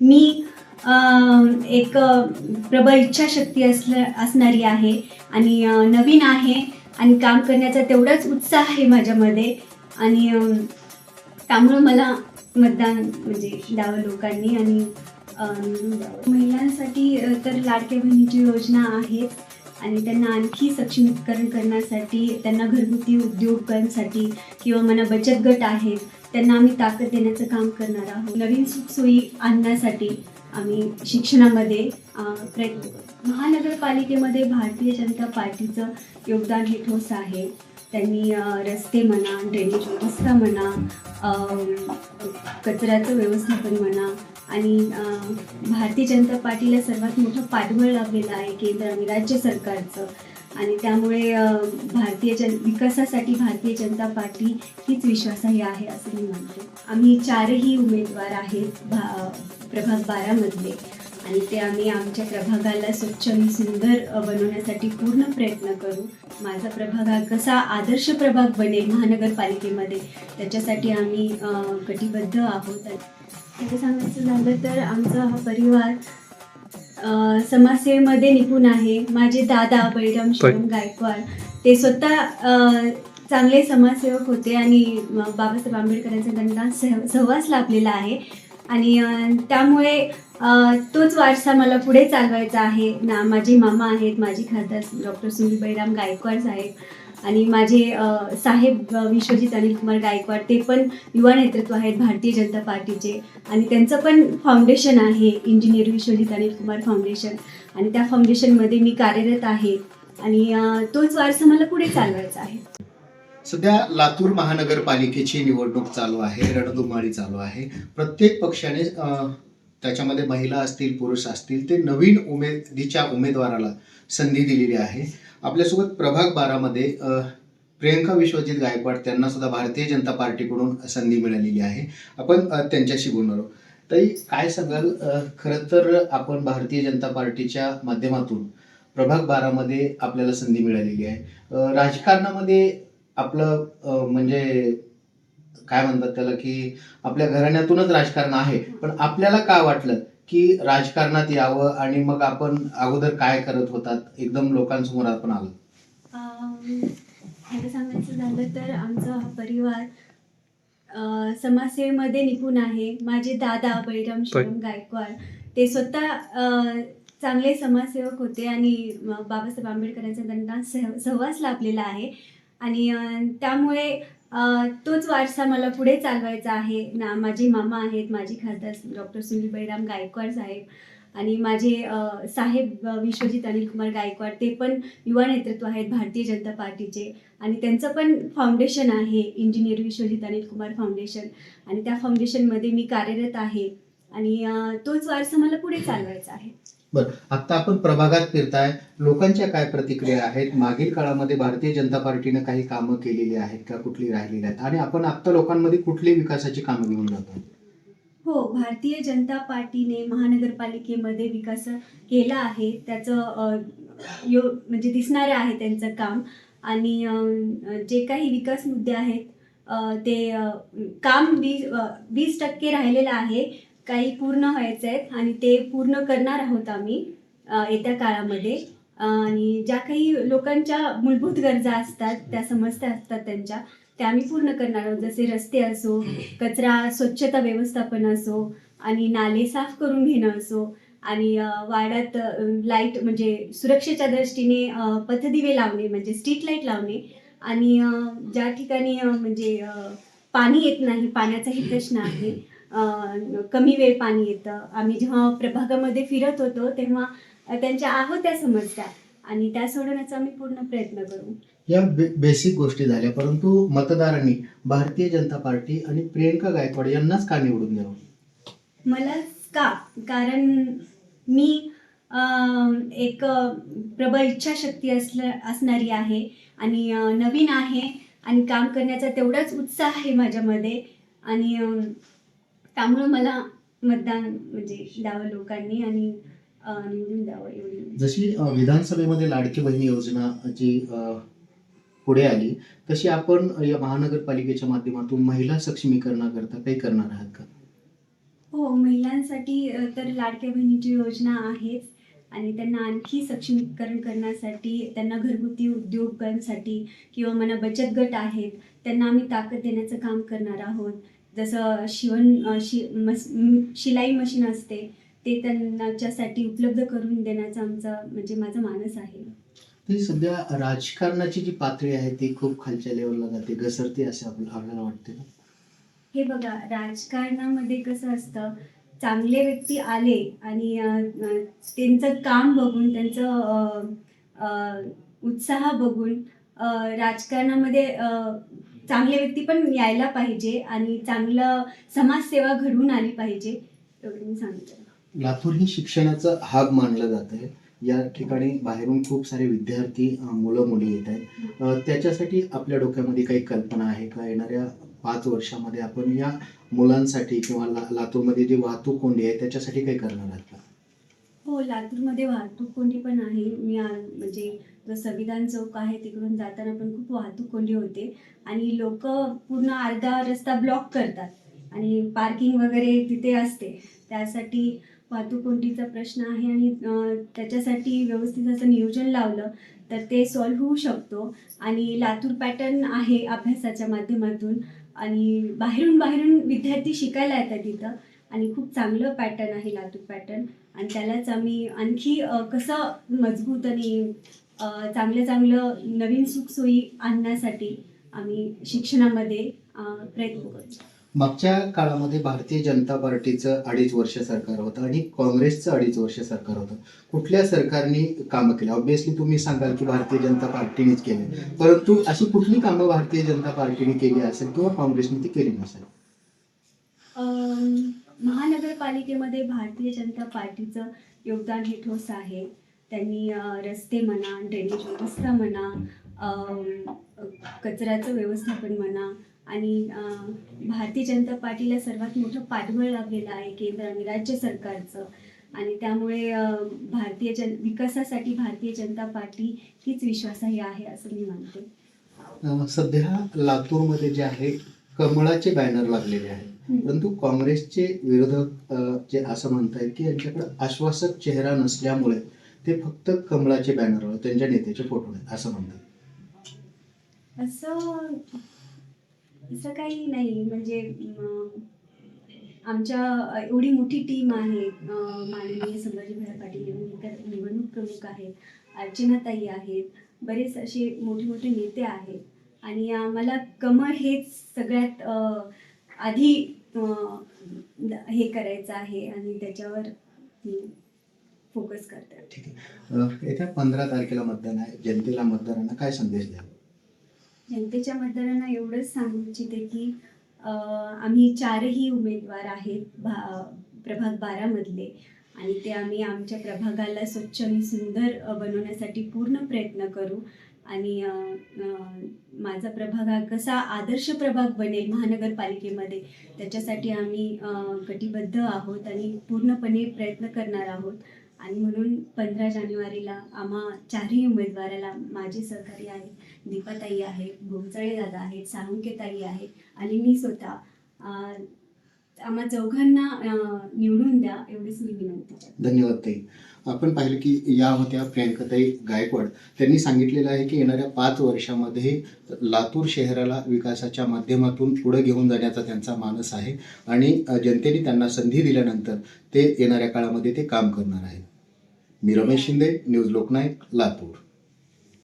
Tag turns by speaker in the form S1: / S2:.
S1: मी एक प्रबळ इच्छाशक्ती असल्या असणारी आहे आणि नवीन आहे आणि काम करण्याचा तेवढाच उत्साह आहे माझ्यामध्ये आणि त्यामुळं मला मतदान म्हणजे द्यावं लोकांनी आणि महिलांसाठी तर लाडक्या बहिणीची योजना आहे आणि त्यांना आणखी सक्षमीकरण करण्यासाठी त्यांना घरगुती उद्योगांसाठी किंवा मला बचत गट आहेत त्यांना आम्ही ताकद देण्याचं काम करणार आहोत. नवीन सुखसोयी आणण्यासाठी आम्ही शिक्षणामध्ये प्रयत्न करू महानगरपालिकेमध्ये भारतीय जनता पार्टीचं योगदान हे ठोस आहे. त्यांनी रस्ते म्हणा ड्रेनेज व्यवस्था म्हणा कचऱ्याचं व्यवस्थापन म्हणा आणि भारतीय जनता पार्टीला सर्वात मोठं पाठबळ लाभलेलं आहे केंद्र आणि राज्य सरकारचं. आणि त्यामुळे भारतीय जन विकासासाठी भारतीय जनता पार्टी हीच विश्वासाही आहे असं मी म्हणते. आम्ही चारही उमेदवार आहेत भा प्रभाग बारामधले. आणि ते आम्ही आमच्या प्रभागाला स्वच्छ आणि सुंदर बनवण्यासाठी पूर्ण प्रयत्न करू. माझा प्रभाग हा कसा आदर्श प्रभाग बनेल महानगरपालिकेमध्ये त्याच्यासाठी आम्ही कटिबद्ध आहोत. खरं सांगायचं झालं तर आमचा हा परिवार समाजसेवेमध्ये निपुण आहे. माझे दादा बळीराम शिवम गायकवाड ते स्वतः चांगले समाजसेवक होते आणि बाबासाहेब आंबेडकरांचा त्यांना सह सहवास लाभलेला आहे. आणि त्यामुळे तोच वारसा मला पुढे चालवायचा आहे. ना माझे मामा आहेत माझी खासदार डॉक्टर सुनील बळीराम गायकवाड साहेब आणि माझे साहेब विश्वजित अनिल कुमार गायकवाड ते पण युवा नेतृत्व आहेत भारतीय जनता पार्टीचे. आणि त्यांचं पण फाउंडेशन आहे इंजिनियर विश्वजित अनिल कुमार फाउंडेशन. आणि त्या फाउंडेशनमध्ये मी कार्यरत आहे. आणि तोच वारसा मला पुढे चालवायचा आहे.
S2: सध्या लातूर महानगरपालिकेची निवडणूक चालू आहे रणधुमाळी चालू आहे. प्रत्येक पक्षाने त्याच्यामध्ये महिला असतील पुरुष असतील ते नवीन उमेदीच्या उमेदवाराला संधी दिलेली आहे. आपल्यासोबत प्रभाग बारामध्ये प्रियंका विश्वजित गायकवाड त्यांना सुद्धा भारतीय जनता पार्टीकडून संधी मिळालेली आहे. आपण त्यांच्याशी बोलणार आहोत. ताई काय सांगाल? खरं तर आपण भारतीय जनता पार्टीच्या माध्यमातून प्रभाग बारामध्ये आपल्याला संधी मिळालेली आहे. राजकारणामध्ये आपलं म्हणजे काय म्हणतात त्याला की आपल्या घराण्यातूनच राजकारण आहे. पण आपल्याला काय वाटलं? की राजकारणात यावं आणि मग आपण अगोदर काय करत होतात? एकदम लोकांसमोर आपण आलो.
S1: खरं सांगायचं झालं तर आमचा हा परिवार अ, समाजसेवेमध्ये निपुण आहे. माझे दादा बळीराम शिवम गायकवाड ते स्वतः अ, चांगले समाजसेवक होते आणि म, बाबासाहेब आंबेडकरांचा त्यांना सह सहवास लाभलेला आहे. आणि अ, त्यामुळे तोच वारसा मला पुढे चालवायचा आहे. ना माझे मामा आहेत माझे खासदार डॉक्टर सुनील बैराम गायकवाड साहेब आणि माझे साहेब विश्वजित अनिल कुमार गायकवाड ते पण युवा नेतृत्व आहेत भारतीय जनता पार्टीचे आणि त्यांचं पण फाउंडेशन आहे इंजिनियर विश्वजित अनिल कुमार फाउंडेशन आणि त्या फाउंडेशनमध्ये मी कार्यरत आहे आणि तोच वारसा मला पुढे चालवायचा आहे.
S2: बरं आता आपण प्रभागात फिरताय. लोकांच्या काय प्रतिक्रिया आहेत? मागील काळामध्ये भारतीय जनता पार्टीनं काही कामं केलेली आहेत का? कुठली राहिलेली आहेत? आणि आपण आता लोकांमध्ये कुठली विकासाची कामं घेऊन जातो
S1: हो भारतीय जनता पार्टीने महानगरपालिकेमध्ये विकास केला आहे. त्याचं यो म्हणजे दिसणारं आहे त्यांचं काम. आणि जे काही विकास मुद्दे आहेत ते काम वीस वीस टक्के राहिलेलं आहे. काही पूर्ण व्हायचं आहेत आणि ते पूर्ण करणार आहोत आम्ही येत्या काळामध्ये. आणि ज्या काही लोकांच्या मूलभूत गरजा असतात त्या समस्या असतात त्यांच्या त्या आम्ही पूर्ण करणार आहोत. जसे रस्ते असो कचरा स्वच्छता व्यवस्थापन असो आणि नाले साफ करून घेणं असो आणि वाड्यात लाइट म्हणजे सुरक्षेच्या दृष्टीने पथदिवे लावणे म्हणजे स्ट्रीट लाइट लावणे. आणि ज्या ठिकाणी म्हणजे पाणी येत नाही पाण्याचाही प्रश्न आहे. कमी वेळ पाणी येतं. आम्ही जेव्हा प्रभागामध्ये फिरत होतो तेव्हा त्यांच्या आहोत त्या समस्या आणि त्या सोडवण्याचा आम्ही पूर्ण प्रयत्न करू.
S2: या बे- बेसिक गोष्टी झाल्या. परंतु मतदारांनी भारतीय जनता पार्टी आणि प्रियंका गायकवाड यांनाच का निवडून द्यावं
S1: मलाच का? कारण मी एक प्रबळ इच्छाशक्ती असल्या असणारी आहे आणि नवीन आहे आणि काम करण्याचा तेवढाच उत्साह आहे माझ्यामध्ये. आणि त्यामुळं मला मतदान म्हणजे द्यावं लोकांनी आणि निवडून द्यावं एवढी.
S2: जशी अ, विधानसभेमध्ये लाडकी बहीण योजना जी अ, पुढे आली तशी आपण या महानगरपालिकेच्या माध्यमातून महिला सक्षमीकरणाकरता काही करणार आहात का?
S1: हो महिलांसाठी अ, तर लाडक्या बहिणीची योजना आहेच आणि त्यांना आणखी सक्षमीकरण करण्यासाठी त्यांना घरगुती उद्योगांसाठी किंवा म्हणा बचत गट आहेत त्यांना आम्ही ताकद देण्याचं काम करणार आहोत. जसं शिवण शि मस शिलाई मशीन असते ते त्यांच्यासाठी उपलब्ध करून देण्याचा आमचा म्हणजे माझा मानस आहे.
S2: ते सध्या राजकारणाची जी पातळी आहे ती खूप खालच्या लेवलला जाते. घसरते असे आपल्याला वाटते
S1: हे बघा राजकारणामध्ये कसं असतं चांगले व्यक्ती आले आणि त्यांचं काम बघून त्यांचं उत्साह बघून राजकारणामध्ये चांगले व्यक्ती पण यायला पाहिजे आणि चांगलं समाजसेवा घडवून आली पाहिजे एवढं मी
S2: लातूर ही शिक्षणाचा हाग मानलं जात आहे. या ठिकाणी बाहेरून खूप सारे विद्यार्थी मुलं मुली येत आहेत. त्याच्यासाठी आपल्या डोक्यामध्ये काही कल्पना आहे का? येणाऱ्या पाच वर्षामध्ये आपण या मुलांसाठी किंवा ला लातूरमध्ये जी वाहतूक कोंडी आहे त्याच्यासाठी काही करणार आहात का?
S1: हो लातूरमध्ये वाहतूक कोंडी पण आहे. मी म्हणजे जो संविधान चौक आहे तिकडून जाताना पण खूप वाहतूक कोंडी होते. आणि लोक पूर्ण अर्धा रस्ता ब्लॉक करतात. आणि पार्किंग वगैरे तिथे असते. त्यासाठी वाहतूक कोंडीचा प्रश्न आहे आणि त्याच्यासाठी व्यवस्थित असं नियोजन लावलं तर ते सॉल्व्ह होऊ शकतो. आणि लातूर पॅटर्न आहे अभ्यासाच्या माध्यमातून. आणि बाहेरून बाहेरून विद्यार्थी शिकायला येतात तिथं. आणि खूप चांगलं पॅटर्न आहे लातूर पॅटर्न आणि त्यालाच आम्ही आणखी कसं मजबूत आणि चांगलं चांगलं नवीन सुखसोयी आणण्यासाठी आम्ही शिक्षणामध्ये प्रयत्न करतो.
S2: मागच्या काळामध्ये भारतीय जनता पार्टीचं अडीच वर्ष सरकार होतं आणि काँग्रेसचं अडीच वर्ष सरकार होतं. कुठल्या सरकारने कामं केली? ऑब्विसली तुम्ही सांगाल की भारतीय जनता पार्टीनेच केले. परंतु अशी कुठली कामं भारतीय जनता पार्टीने केली असेल किंवा काँग्रेसने ती केली नसेल?
S1: महानगरपालिकेमध्ये भारतीय जनता पार्टीचं योगदान हे ठोस आहे. त्यांनी रस्ते म्हणा ड्रेनेज व्यवस्था म्हणा कचऱ्याचं व्यवस्थापन म्हणा आणि भारतीय जनता पार्टीला सर्वात मोठं पाठबळ लाभलेलं आहे केंद्र आणि राज्य सरकारचं. आणि त्यामुळे भारतीय जन विकासासाठी भारतीय जनता पार्टी हीच विश्वासाही आहे असं मी मानते.
S2: सध्या लातूरमध्ये जे आहे कमळाचे बॅनर लागलेले आहेत. परंतु काँग्रेसचे विरोधक जे असं म्हणतायत की यांच्याकडे आश्वासक चेहरा नसल्यामुळे ते फक्त कमळाचे बॅनर त्यांच्या नेत्याचे फोटो आहेत असं म्हणतात.
S1: असं असं काही नाही. म्हणजे आमच्या एवढी मोठी टीम आहे. माननीय संभाजीभाई पाटील निवडणूक प्रमुख आहेत. अर्चनाताई आहेत. बरेच असे मोठे मोठे नेते आहेत. आणि आम्हाला कमळ हेच सगळ्यात आधी हे करायचं आहे आणि त्याच्यावर फोकस करतात
S2: ठीक आहे. येत्या पंधरा तारखेला मतदान आहे. जनतेला मतदारांना काय संदेश द्याल?
S1: जनतेच्या मतदारांना एवढंच सांगू इच्छिते की आम्ही चारही उमेदवार आहेत भा प्रभाग बारामधले. आणि ते आम्ही आमच्या प्रभागाला स्वच्छ आणि सुंदर बनवण्यासाठी पूर्ण प्रयत्न करू. आणि माझा प्रभाग हा कसा आदर्श प्रभाग बनेल महानगरपालिकेमध्ये त्याच्यासाठी आम्ही कटिबद्ध आहोत आणि पूर्णपणे प्रयत्न करणार आहोत. आणि म्हणून पंधरा जानेवारीला आम्हा चारही उमेदवाराला माझे सहकारी आहेत दीपाताई आहेत भोमचळे दादा आहेत साळुंकेताई आहेत आणि मी स्वतः. आम्हा चौघांना निवडून द्या एवढीच मी विनंती
S2: धन्यवाद ताई. आपण पाहिलं की या होत्या प्रियंकाताई गायकवाड. त्यांनी सांगितलेलं आहे की येणाऱ्या पाच वर्षामध्ये लातूर शहराला विकासाच्या माध्यमातून पुढे घेऊन जाण्याचा त्यांचा मानस आहे आणि जनतेने त्यांना संधी दिल्यानंतर ते येणाऱ्या काळामध्ये ते काम करणार आहेत. मी रमेश शिंदे न्यूज लोकनायक लातूर.